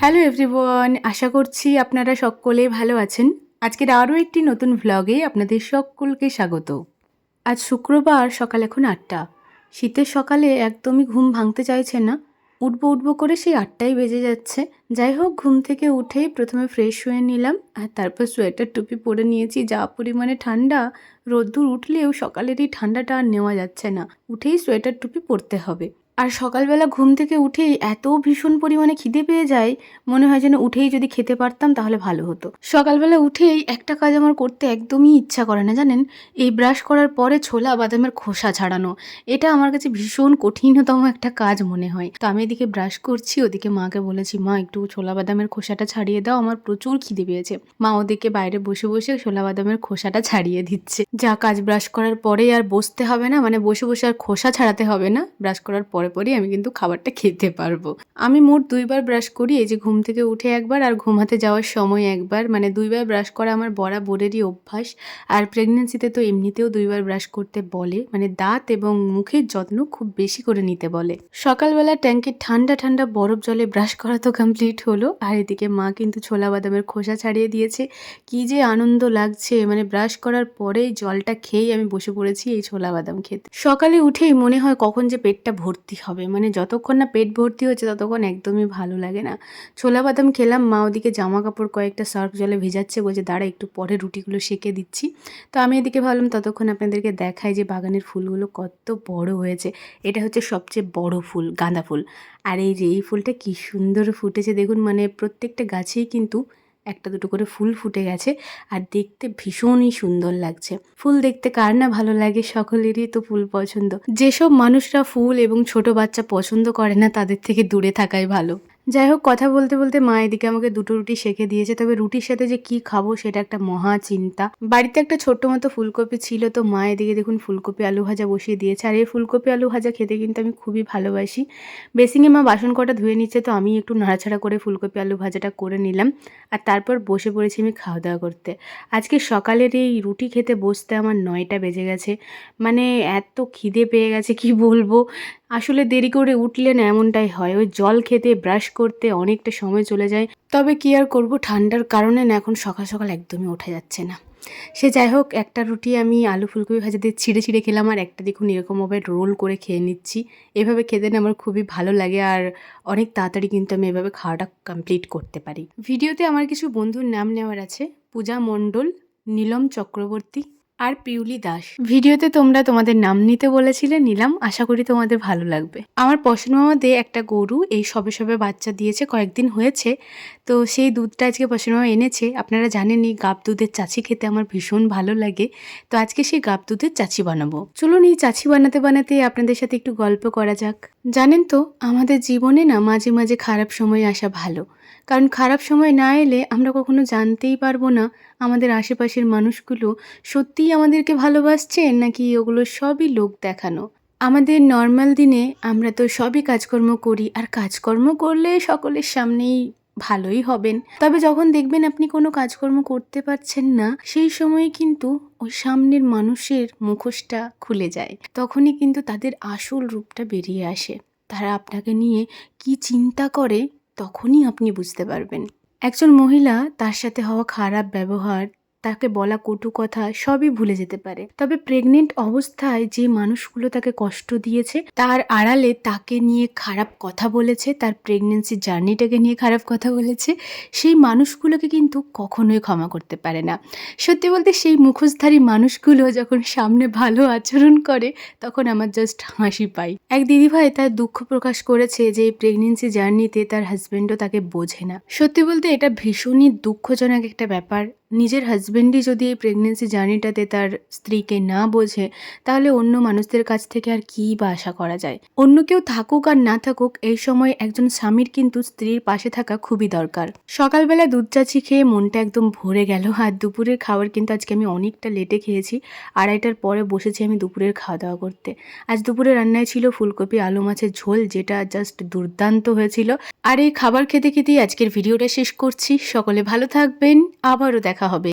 Hello everyone আশা করছি আপনারা সকলে ভালো আছেন। আজকের আরও একটি নতুন ভ্লগে আপনাদের সকলকে স্বাগত। আজ শুক্রবার, সকাল এখন আটটা। শীতের সকালে একদমই ঘুম ভাঙতে চাইছে না। উঠবো উঠবো করে সেই আটটাই বেজে যাচ্ছে। যাই হোক, ঘুম থেকে উঠেই প্রথমে ফ্রেশ হয়ে নিলাম, আর তারপর সোয়েটার টুপি পরে নিয়েছি। যা পরিমাণে ঠান্ডা, রোদ্দুর উঠলেও সকালের এই ঠান্ডাটা আর নেওয়া যাচ্ছে না। উঠেই সোয়েটার টুপি পরতে হবে। আর সকালবেলা ঘুম থেকে উঠেই এত ভীষণ পরিমাণে খিদে পেয়ে যায়, মনে হয় যেন উঠেই যদি খেতে পারতাম তাহলে ভালো হতো। সকালবেলা উঠেই একটা কাজ আমার করতে একদমই ইচ্ছা করে না, জানেন? এই ব্রাশ করার পরে ছোলা বাদামের খোসা ছাড়ানো, এটা আমার কাছে ভীষণ কঠিনতম একটা কাজ মনে হয়। তো আমি এদিকে ব্রাশ করছি, ওদিকে মাকে বলেছি, মা, একটু ছোলা বাদামের খোসাটা ছাড়িয়ে দাও, আমার প্রচুর খিদে পেয়েছে। মা ওদিকে বাইরে বসে বসে ছোলা বাদামের খোসাটা ছাড়িয়ে দিচ্ছে। যা কাজ ব্রাশ করার পরে আর বসতে হবে না মানে বসে বসে আর খোসা ছাড়াতে হবে না, ব্রাশ করার পরে পরেই আমি কিন্তু খাবারটা খেতে পারব। আমি মোট দুইবার ব্রাশ করি, এই যে ঘুম থেকে উঠে একবার আর ঘুমাতে যাওয়ার সময় একবার। মানে দুইবার ব্রাশ করা আমার বড়া বরাবরেরই অভ্যাস। আর প্রেগনেন্সিতে তো এমনিতেও দুইবার ব্রাশ করতে বলে। মানে দাঁত এবং মুখের যত্ন খুব বেশি করে নিতে বলে। সকালবেলা ট্যাঙ্কে ঠান্ডা ঠান্ডা বরফ জলে ব্রাশ করা তো কমপ্লিট হলো। আর এদিকে মা কিন্তু ছোলা বাদামের খোসা ছাড়িয়ে দিয়েছে। কি যে আনন্দ লাগছে। মানে ব্রাশ করার পরেই জলটা খেয়েই আমি বসে পড়েছি এই ছোলা বাদাম খেতে। সকালে উঠেই মনে হয় কখন যে পেটটা ভর্তি হবে। মানে যতক্ষণ না পেট ভর্তি হচ্ছে ততক্ষণ একদমই ভালো লাগে না। ছোলা বাদাম খেলাম, মা ওদিকে জামা কাপড় কয়েকটা সার্ফ জলে ভেজাচ্ছে, বলছে, দাঁড়া, একটু পরে রুটিগুলো সেকে দিচ্ছি। তো আমি এদিকে ভাবলাম, ততক্ষণ আপনাদেরকে দেখাই যে বাগানের ফুলগুলো কত বড় হয়েছে। এটা হচ্ছে সবচেয়ে বড় ফুল, গাঁদা ফুল। আর এই যে, এই ফুলটা কি সুন্দর ফুটেছে, দেখুন মানে প্রত্যেকটা গাছেই কিন্তু একটা দুটো করে ফুল ফুটে গেছে আর দেখতে ভীষণই সুন্দর লাগছে। ফুল দেখতে কার না ভালো লাগে সকলেরই তো ফুল পছন্দ। যেসব মানুষরা ফুল এবং ছোট বাচ্চা পছন্দ করে না তাদের থেকে দূরে থাকাই ভালো। যাই হোক, কথা বলতে বলতে মা এদিকে আমাকে দুটো রুটি শেখে দিয়েছে। তবে রুটির সাথে যে কি খাব সেটা একটা মহা চিন্তা। বাড়িতে একটা ছোট্ট মতো ফুলকপি ছিল, তো মা এদিকে দেখুন ফুলকপি আলু ভাজা বসিয়ে দিয়েছে। আর এই ফুলকপি আলু ভাজা খেতে কিন্তু আমি খুবই ভালোবাসি। বেসিংয়ে মা বাসন কটা ধুয়ে নিচ্ছে, তো আমি একটু নাড়াছাড়া করে ফুলকপি আলু ভাজাটা করে নিলাম। আর তারপর বসে পড়েছি আমি খাওয়া দাওয়া করতে। আজকে সকালের এই রুটি খেতে বসতে আমার নয়টা বেজে গেছে। মানে এত খিদে পেয়ে গেছে, কি বলব? আসলে দেরি করে উঠলে না এমনটাই হয়। ওই জল খেতে, ব্রাশ করতে অনেকটা সময় চলে যায়, তবে কি আর করব? ঠান্ডার কারণে না এখন সকাল সকাল একদমই ওঠা যাচ্ছে না। সে যাই হোক, একটা রুটি আমি আলু ফুলকপি ভাজা দিয়ে ছিঁড়ে ছিঁড়ে খেলাম আর একটা দেখুন এরকমভাবে রোল করে খেয়ে নিচ্ছি। এভাবে খেতে না আমার খুবই ভালো লাগে আর অনেক তাড়াতাড়ি কিন্তু আমি এভাবে খাওয়াটা কমপ্লিট করতে পারি। ভিডিওতে আমার কিছু বন্ধুর নাম নেওয়ার আছে, পূজা মণ্ডল, নীলম চক্রবর্তী। আর পিউলি দাস। ভিডিওতে তোমরা তোমাদের নাম নিতে বলেছিলে নিলাম, আশা করি তোমাদের ভালো লাগবে। আমার পশন মামাতে একটা গরু, এই সবে সবে বাচ্চা দিয়েছে, কয়েকদিন হয়েছে। তো সেই দুধটা আজকে পশন মামা এনেছে। আপনারা জানেনই গাব দুধের চাচি খেতে আমার ভীষণ ভালো লাগে। তো আজকে সেই গাব দুধের চাচি বানাবো। চলুন এই চাচি বানাতে বানাতে আপনাদের সাথে একটু গল্প করা যাক। জানেন তো, আমাদের জীবনে না মাঝে মাঝে খারাপ সময় আসা ভালো। কারণ খারাপ সময় না এলে আমরা কখনো জানতেই পারব না আমাদের আশেপাশের মানুষগুলো সত্যিই আমাদেরকে ভালোবাসছে নাকি ওগুলো সবই লোক দেখানো। আমাদের নর্মাল দিনে আমরা তো সবই কাজকর্ম করি আর কাজকর্ম করলে সকলের সামনেই ভালোই হবেন। তবে যখন দেখবেন আপনি কোনো কাজকর্ম করতে পারছেন না, সেই সময়ে কিন্তু ওই সামনের মানুষের মুখোশটা খুলে যায়। তখনই কিন্তু তাদের আসল রূপটা বেরিয়ে আসে। তারা আপনাকে নিয়ে কি চিন্তা করে তখনই আপনি বুঝতে পারবেন। একজন মহিলা তার সাথে হওয়া খারাপ ব্যবহার তাকে বলা কটু কথা সবই ভুলে যেতে পারে। তবে প্রেগনেন্ট অবস্থায় যে মানুষগুলো তাকে কষ্ট দিয়েছে, তার আড়ালে তাকে নিয়ে খারাপ কথা বলেছে, তার প্রেগনেন্সি জার্নিটাকে নিয়ে খারাপ কথা বলেছে, সেই মানুষগুলোকে কিন্তু কখনোই ক্ষমা করতে পারে না। সত্যি বলতে সেই মুখোশধারী মানুষগুলো যখন সামনে ভালো আচরণ করে, তখন আমার জাস্ট হাসি পাই। এক দিদিভাই তার দুঃখ প্রকাশ করেছে যে প্রেগনেন্সি জার্নিতে তার হাজব্যান্ডও তাকে বোঝে না। সত্যি বলতে এটা ভীষণই দুঃখজনক একটা ব্যাপার। নিজের হাজব্যান্ডই যদি এই প্রেগনেন্সি জার্নিটাতে তার স্ত্রীকে না বোঝে, তাহলে অন্য মানুষদের কাছ থেকে আর কী বা আশা করা যায়? অন্য কেউ থাকুক আর না থাকুক, এই সময় একজন স্বামীর কিন্তু স্ত্রীর পাশে থাকা খুবই দরকার। সকালবেলা দুধ চাচি খেয়ে মনটা একদম ভরে গেল, আর দুপুরের খাবার কিন্তু আজকে আমি অনেকটা লেটে খেয়েছি। আড়াইটার পরে বসেছি আমি দুপুরের খাওয়া দাওয়া করতে। আজ দুপুরে রান্নায় ছিল ফুলকপি, আলু মাছের ঝোল, যেটা জাস্ট দুর্দান্ত হয়েছিল। আর এই খাবার খেতে খেতেই আজকের ভিডিওটা শেষ করছি। সকলে ভালো থাকবেন, আবারও দেখা হবে।